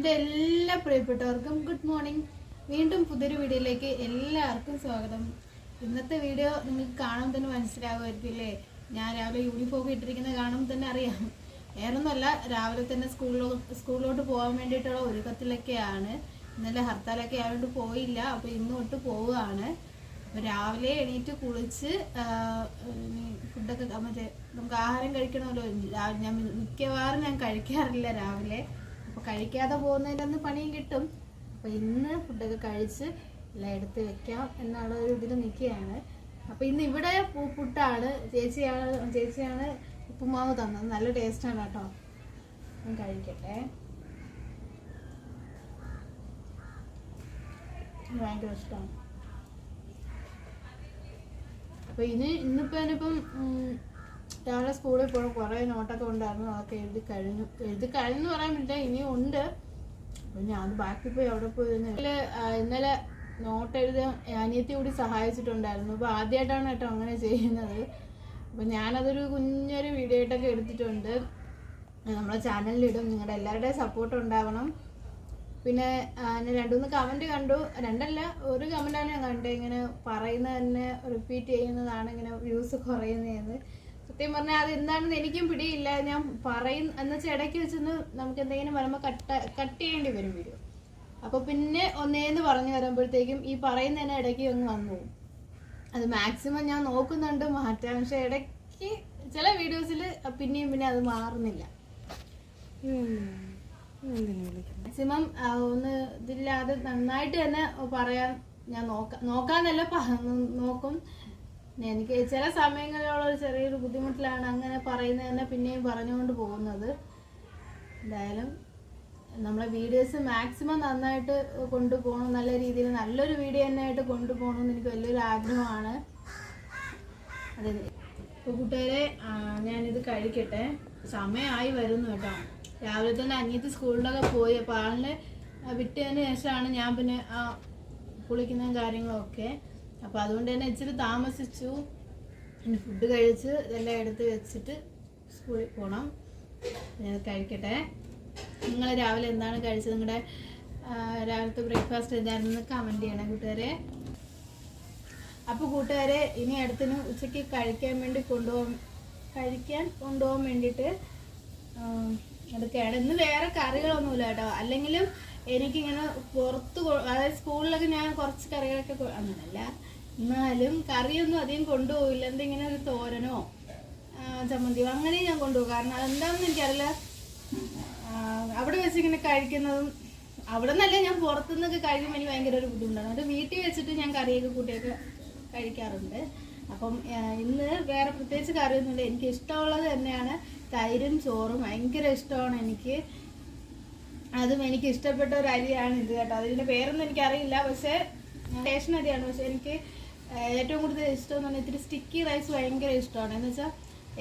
എന്റെ എല്ലാ പ്രിയപ്പെട്ടവർക്കും ഗുഡ് മോർണിംഗ്. വീണ്ടും പുതിയൊരു വീഡിയോയിലേക്ക് എല്ലാവർക്കും സ്വാഗതം. ഇന്നത്തെ വീഡിയോ നിങ്ങൾക്ക് കാണുമ്പോൾ തന്നെ മനസ്സിലാവുമായിരിക്കും അല്ലേ ഞാൻ രാവിലെ യൂണിഫോം ഇട്ടിരിക്കുന്നത് കാണുമ്പോൾ തന്നെ അറിയാം. വേറൊന്നുമല്ല രാവിലെ തന്നെ സ്കൂളിലോ സ്കൂളിലോട്ട് പോകാൻ വേണ്ടിയിട്ടുള്ള ഒരുക്കത്തിലൊക്കെയാണ്. ഇന്നലെ ഹർത്താലൊക്കെ ആയതുകൊണ്ട് പോയില്ല അപ്പോൾ ഇന്ന് തൊട്ട് പോവുകയാണ്. അപ്പോൾ രാവിലെ എണീറ്റ് കുളിച്ച് ഫുഡൊക്കെ മറ്റേ നമുക്ക് ആഹാരം കഴിക്കണമല്ലോ. രാവിലെ ഞാൻ മിക്കവാറും ഞാൻ കഴിക്കാറില്ല രാവിലെ. അപ്പോൾ കഴിക്കാതെ പോകുന്നതിലൊന്ന് പണിയും കിട്ടും. അപ്പോൾ ഇന്ന് ഫുഡൊക്കെ കഴിച്ച് എല്ലാം എടുത്ത് വെക്കാം എന്നുള്ള ഒരു ഇതിൽ നിൽക്കുകയാണ് അപ്പോൾ ഇന്ന് ഇവിടെ ഫുഡാണ് ചേച്ചിയാണ് ചേച്ചിയാണ് ഉപ്പുമാവ് തന്നത്. നല്ല ടേസ്റ്റാണ് കേട്ടോ. ഞാൻ കഴിക്കട്ടെ. ഭയങ്കര ഇഷ്ടമാണ് അപ്പൊ ഇനി ഇന്നിപ്പോ ഇനിയിപ്പം രാവിലെ സ്കൂളിൽ പോകണം കുറേ നോട്ടൊക്കെ ഉണ്ടായിരുന്നു അതൊക്കെ എഴുതി കഴിഞ്ഞു. എഴുതി കഴിഞ്ഞു പറയാൻ പറ്റില്ല ഇനിയും ഉണ്ട്. അപ്പൊ ഞാൻ ബാക്കി പോയി അവിടെ പോയി ഇന്നലെ നോട്ട് എഴുതാൻ അനിയത്തി കൂടി സഹായിച്ചിട്ടുണ്ടായിരുന്നു. അപ്പോൾ ആദ്യമായിട്ടാണ് കേട്ടോ അങ്ങനെ ചെയ്യുന്നത്. അപ്പൊ ഞാനതൊരു കുഞ്ഞൊരു വീഡിയോ ആയിട്ടൊക്കെ എടുത്തിട്ടുണ്ട്. നമ്മളെ ചാനലിലിടും നിങ്ങളുടെ എല്ലാവരുടെയും സപ്പോർട്ട് ഉണ്ടാവണം. പിന്നെ ഞാൻ രണ്ടുമൂന്ന് കമന്റ് കണ്ടു. രണ്ടല്ല ഒരു കമന്റാണ് ഞാൻ കണ്ടത്. ഇങ്ങനെ പറയുന്നത് തന്നെ റിപ്പീറ്റ് ചെയ്യുന്നതാണ് ഇങ്ങനെ വ്യൂസ് കുറയുന്നതെന്ന്. സത്യം പറഞ്ഞാൽ അത് എന്താണെന്ന് എനിക്കും പിടിയില്ല. ഞാൻ പറയും എന്ന് വെച്ചാൽ ഇടയ്ക്ക് വെച്ചൊന്ന് നമുക്ക് എന്തെങ്കിലും വരുമ്പോൾ കട്ട് കട്ട് ചെയ്യേണ്ടി വരും വീഡിയോ അപ്പൊ പിന്നെ ഒന്നേന്ന് പറഞ്ഞു വരുമ്പോഴത്തേക്കും ഈ പറയുന്നതിന് ഇടയ്ക്ക് ഒന്ന് വന്നു. അത് മാക്സിമം ഞാൻ നോക്കുന്നുണ്ട് മാറ്റാൻ പക്ഷെ ഇടയ്ക്ക് ചില വീഡിയോസിൽ പിന്നെയും പിന്നെ അത് മാറുന്നില്ല. മാക്സിമം ഒന്ന് ഇതില്ലാതെ നന്നായിട്ട് തന്നെ പറയാൻ ഞാൻ നോക്കാം നോക്കാന്നല്ല നോക്കും. എനിക്ക് ചില സമയങ്ങളിലുള്ള ഒരു ചെറിയൊരു ബുദ്ധിമുട്ടിലാണ് അങ്ങനെ പറയുന്നത് തന്നെ പിന്നെയും പറഞ്ഞുകൊണ്ട് പോകുന്നത്. എന്തായാലും നമ്മളെ വീഡിയോസ് മാക്സിമം നന്നായിട്ട് കൊണ്ടുപോകണം. നല്ല രീതിയിൽ നല്ലൊരു വീഡിയോ തന്നെ ആയിട്ട് കൊണ്ടുപോകണമെന്ന് എനിക്ക് വലിയൊരു ആഗ്രഹമാണ്. അതെ. ഇപ്പോൾ കൂട്ടുകാരെ ഞാനിത് കഴിക്കട്ടെ. സമയമായി വരുന്നു കേട്ടോ. രാവിലെ തന്നെ അനിയത്തി സ്കൂളിലൊക്കെ പോയി. അപ്പോൾ ആളിനെ വിട്ടതിന് ശേഷമാണ് ഞാൻ പിന്നെ കുളിക്കുന്നതും കാര്യങ്ങളൊക്കെ. അപ്പോൾ അതുകൊണ്ട് തന്നെ ഇച്ചിരി താമസിച്ചു. പിന്നെ ഫുഡ് കഴിച്ച് ഇതെല്ലാം എടുത്ത് വെച്ചിട്ട് സ്കൂളിൽ പോകണം ഞാൻ കഴിക്കട്ടെ. നിങ്ങൾ രാവിലെ എന്താണ് കഴിച്ചത്? നിങ്ങളുടെ രാവിലത്തെ ബ്രേക്ക്ഫാസ്റ്റ് എന്തായിരുന്നു കമന്റ് ചെയ്യണം കൂട്ടുകാരെ. അപ്പോൾ കൂട്ടുകാരെ ഇനി അടുത്തിന് ഉച്ചയ്ക്ക് കഴിക്കാൻ വേണ്ടി കൊണ്ടുപോകാൻ കഴിക്കാൻ കൊണ്ടുപോകാൻ വേണ്ടിയിട്ട് അതൊക്കെയാണ് ഇന്ന് വേറെ കറികളൊന്നുമില്ല കേട്ടോ. അല്ലെങ്കിലും എനിക്കിങ്ങനെ പുറത്ത് അതായത് സ്കൂളിലൊക്കെ ഞാൻ കുറച്ച് കറികളൊക്കെ അങ്ങനല്ല. എന്നാലും കറിയൊന്നും അധികം കൊണ്ടുപോകില്ല എന്തെങ്കിലും ഒരു തോരനോ ചമ്മന്തിയോ അങ്ങനെ ഞാൻ കൊണ്ടുപോകും. കാരണം അതെന്താണെന്ന് എനിക്കറിയില്ല. അവിടെ വെച്ച് ഇങ്ങനെ കഴിക്കുന്നതും അവിടെ നിന്നല്ല ഞാൻ പുറത്തുനിന്നൊക്കെ കഴിക്കുമ്പോൾ എനിക്ക് ഭയങ്കര ഒരു ബുദ്ധിമുട്ടാണ് അത് വീട്ടിൽ വെച്ചിട്ട് ഞാൻ കറിയൊക്കെ കൂട്ടിയൊക്കെ കഴിക്കാറുണ്ട്. അപ്പം ഇന്ന് വേറെ പ്രത്യേകിച്ച് കറിയൊന്നുമില്ല. എനിക്ക് ഇഷ്ടമുള്ളത് തന്നെയാണ് തൈരും ചോറും. ഭയങ്കര ഇഷ്ടമാണ് എനിക്ക്. അതും എനിക്ക് ഇഷ്ടപ്പെട്ട ഒരു അരിയാണ് ഇത് കേട്ടോ. അതിന്റെ പേരൊന്നും എനിക്കറിയില്ല പക്ഷേ റേഷൻ അരിയാണ് പക്ഷെ എനിക്ക് ഏറ്റവും കൂടുതൽ ഇഷ്ടം എന്ന് പറഞ്ഞാൽ ഇത്തിരി സ്റ്റിക്കി റൈസ് ഭയങ്കര ഇഷ്ടമാണ്. എന്ന് വെച്ചാൽ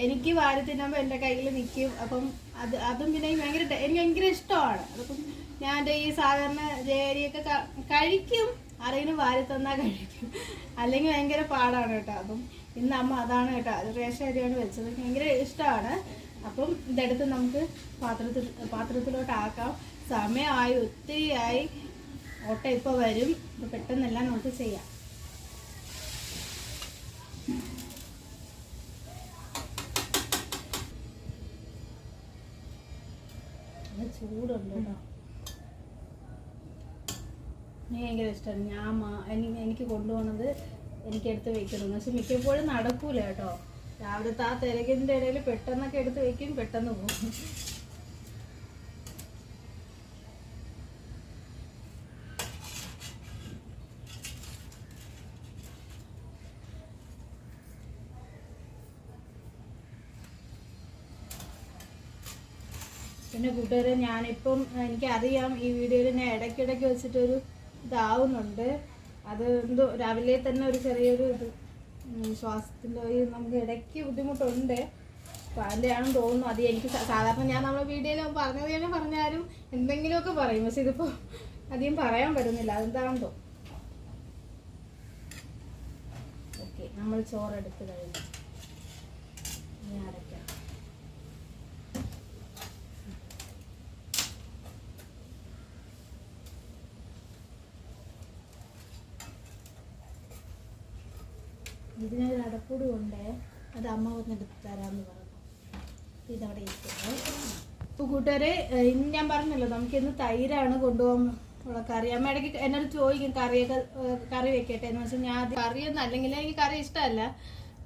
എനിക്ക് വാരി തിന്നുമ്പോൾ എന്റെ കയ്യിൽ നിൽക്കും അപ്പം അത് അതും പിന്നെ ഭയങ്കര എനിക്ക് ഭയങ്കര ഇഷ്ടമാണ്. അപ്പം ഞാൻ ഈ സാധാരണ ജയരിയൊക്കെ കഴിക്കും. ആരെങ്കിലും വാരി തന്നാൽ കഴിക്കും. അല്ലെങ്കിൽ ഭയങ്കര പാടാണ് കേട്ടോ. അപ്പം ഇന്ന് അമ്മ അതാണ് കേട്ടോ അത് റേഷൻ അരിയാണ് വെച്ചത്. ഭയങ്കര ഇഷ്ടമാണ്. അപ്പം ഇതെടുത്ത് നമുക്ക് പാത്രത്തിൽ പാത്രത്തിലോട്ട് ആക്കാം. സമയമായി ഒത്തിരി ആയി ഓട്ട ഇപ്പോൾ വരും. അപ്പോൾ പെട്ടെന്നെല്ലാം നമുക്ക് ചെയ്യാം. ചൂടുണ്ട് കേട്ടോ. എനിക്ക് ഭയങ്കര ഇഷ്ടമാണ് ഞാൻ എനിക്ക് എനിക്ക് എനിക്ക് എടുത്ത് എനിക്കെടുത്ത് വെക്കണം പക്ഷെ മിക്കപ്പോഴും നടക്കൂല കേട്ടോ. രാവിലത്തെ ആ തിരക്കിന്റെ ഇടയിൽ പെട്ടെന്നൊക്കെ എടുത്ത് വെക്കും പെട്ടെന്ന് പോകും പിന്നെ കൂട്ടുകാരെ ഞാനിപ്പം എനിക്കറിയാം ഈ വീഡിയോയിൽ ഞാൻ ഇടയ്ക്കിടയ്ക്ക് വെച്ചിട്ടൊരു ഇതാവുന്നുണ്ട്. അത് എന്തോ രാവിലെ തന്നെ ഒരു ചെറിയൊരു ഇത് ശ്വാസത്തിന്റെ ഒരു നമുക്ക് ഇടയ്ക്ക് ബുദ്ധിമുട്ടുണ്ട്. അപ്പം അതിന്റെ ആണെന്ന് തോന്നുന്നു. അത് എനിക്ക് സാധാരണ ഞാൻ നമ്മളെ വീഡിയോയിൽ പറഞ്ഞത് തന്നെ പറഞ്ഞാലും എന്തെങ്കിലുമൊക്കെ പറയും. പക്ഷെ ഇതിപ്പോൾ അധികം പറയാൻ പറ്റുന്നില്ല. അതെന്താണെന്ന് തോന്നുന്നു. ഓക്കെ നമ്മൾ ചോറെടുത്ത് കഴിഞ്ഞു. ഇനി ഇതിനൊരു അടപ്പൂടി കൊണ്ടേ അത് അമ്മ വന്ന് എടുത്ത് തരാമെന്ന് പറഞ്ഞു. ഇതവിടെ ഇരിക്കുന്നത് അപ്പോൾ കൂട്ടുകാരെ ഇന്ന് ഞാൻ പറഞ്ഞല്ലോ നമുക്ക് ഇന്ന് തൈരാണ് കൊണ്ടുപോകാൻ ഉള്ള കറി. അമ്മ ഇടയ്ക്ക് എന്നോട് ചോദിക്കും കറിയൊക്കെ കറി വെക്കട്ടെ എന്ന് വെച്ചാൽ ഞാൻ ആദ്യം കറിയൊന്നും അല്ലെങ്കിൽ എനിക്ക് കറി ഇഷ്ടമല്ല.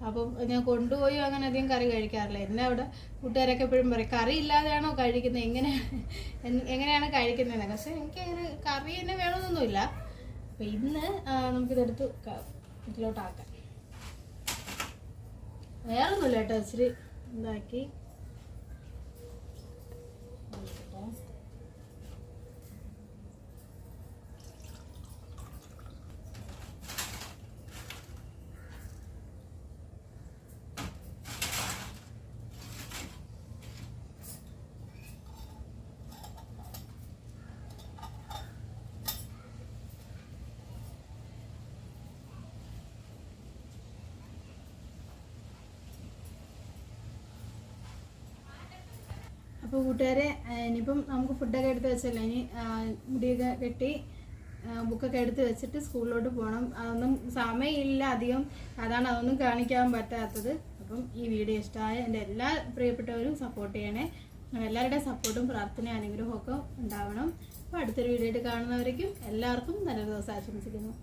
അപ്പം ഞാൻ കൊണ്ടുപോയി അങ്ങനെ അധികം കറി കഴിക്കാറില്ല. എന്നെ അവിടെ കൂട്ടുകാരൊക്കെ എപ്പോഴും പറയും കറി ഇല്ലാതെയാണോ കഴിക്കുന്നത്? എങ്ങനെയാണ് എങ്ങനെയാണ് കഴിക്കുന്നത്? പക്ഷെ എനിക്ക് അങ്ങനെ കറി തന്നെ വേണമെന്നൊന്നുമില്ല. അപ്പം ഇന്ന് നമുക്കിതെടുത്ത് ഇതിലോട്ടാക്കാം. വേറെ ഒന്നുമില്ല കേട്ടോ ഇച്ചിരി ഇതാക്കി. അപ്പോൾ കൂട്ടുകാരെ ഇനിയിപ്പം നമുക്ക് ഫുഡൊക്കെ എടുത്ത് വെച്ചല്ലോ? ഇനി മുടിയൊക്കെ കെട്ടി ബുക്കൊക്കെ എടുത്ത് വെച്ചിട്ട് സ്കൂളിലോട്ട് പോകണം അതൊന്നും സമയമില്ല അധികം. അതാണ് അതൊന്നും കാണിക്കാൻ പറ്റാത്തത്. അപ്പം ഈ വീഡിയോ ഇഷ്ടമായ എന്റെ എല്ലാ പ്രിയപ്പെട്ടവരും സപ്പോർട്ട് ചെയ്യണേ. എല്ലാവരുടെയും സപ്പോർട്ടും പ്രാർത്ഥന അനുഗ്രഹമൊക്കെ ഉണ്ടാവണം. അപ്പോൾ അടുത്തൊരു വീഡിയോ ആയിട്ട് കാണുന്നവരേക്കും എല്ലാവർക്കും നല്ലൊരു ദിവസം ആശംസിക്കുന്നു.